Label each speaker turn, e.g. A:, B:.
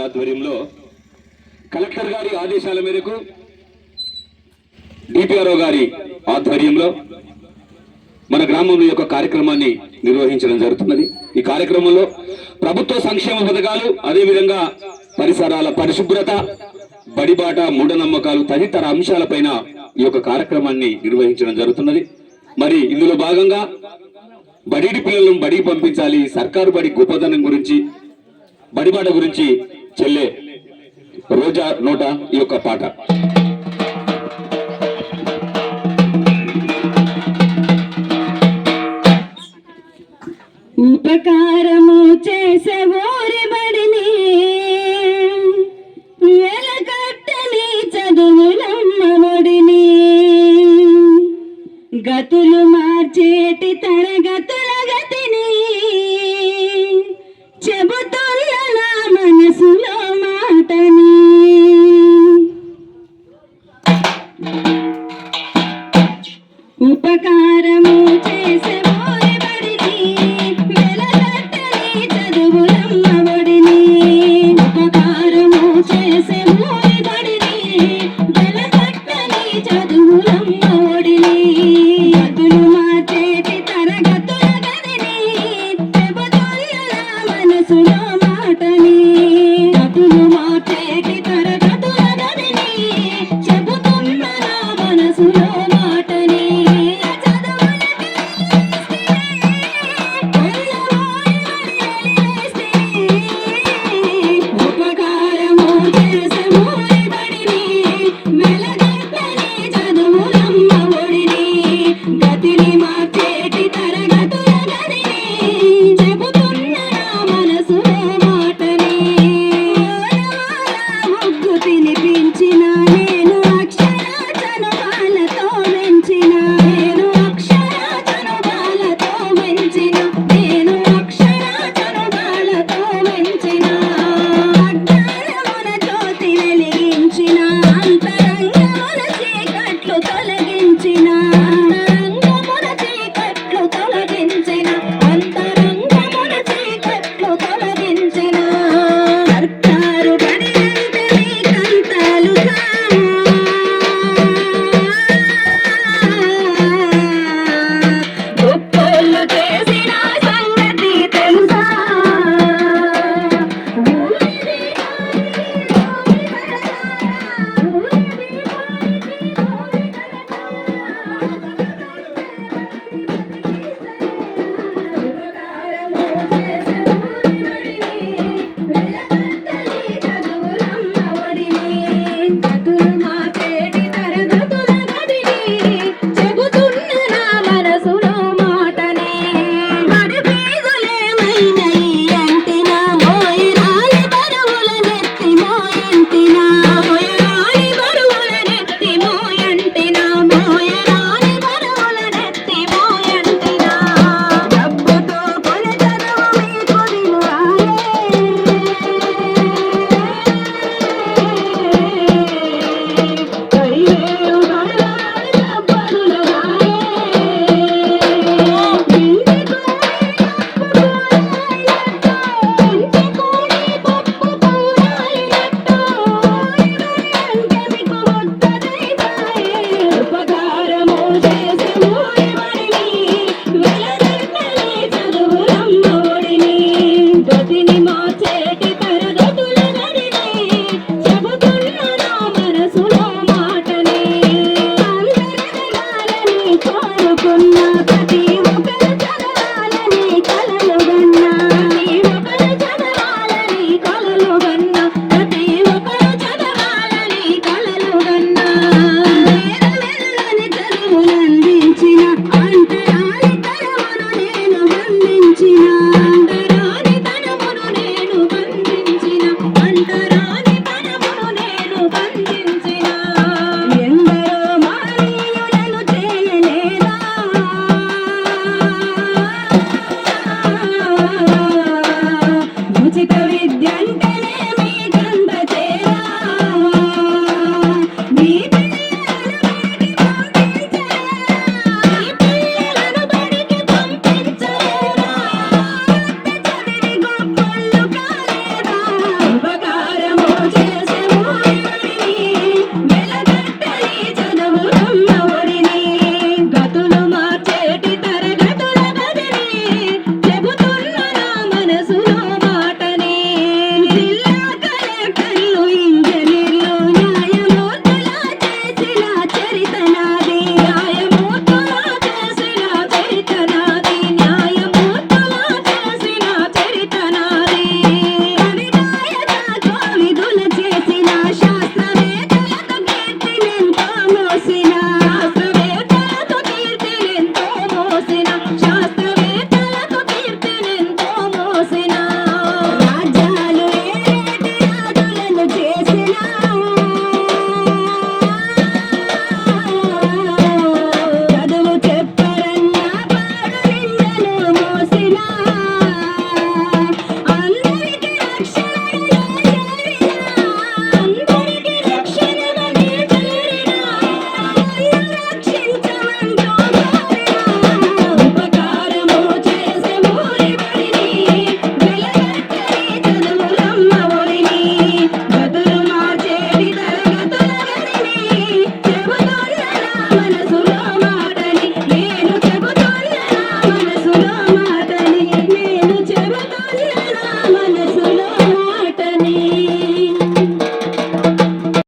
A: ఆధ్వర్యంలో కలెక్టర్ గారి ఆదేశాల మేరకు డిపిఆర్ఓ గారి ఆధ్వర్యంలో మన గ్రామంలో యొక్క కార్యక్రమాన్ని నిర్వహించడం జరుగుతున్నది. ఈ కార్యక్రమంలో ప్రభుత్వ సంక్షేమ పథకాలు అదేవిధంగా పరిసరాల పరిశుభ్రత బడిబాట మూఢనమ్మకాలు తదితర అంశాలపైన ఈ యొక్క కార్యక్రమాన్ని నిర్వహించడం జరుగుతున్నది. మరి ఇందులో భాగంగా బడి పిల్లలను బడికి పంపించాలి సర్కారు బడి గొప్పదనం గురించి బడిబాట గురించి చెల్లె రోజా నోట ఈ యొక్క పాట.
B: ఉపకారము చేసే ఊరి బడిని వెలకట్టని చదువులమ్మఒడిని గతులు మార్చేటి తరగతి మాటని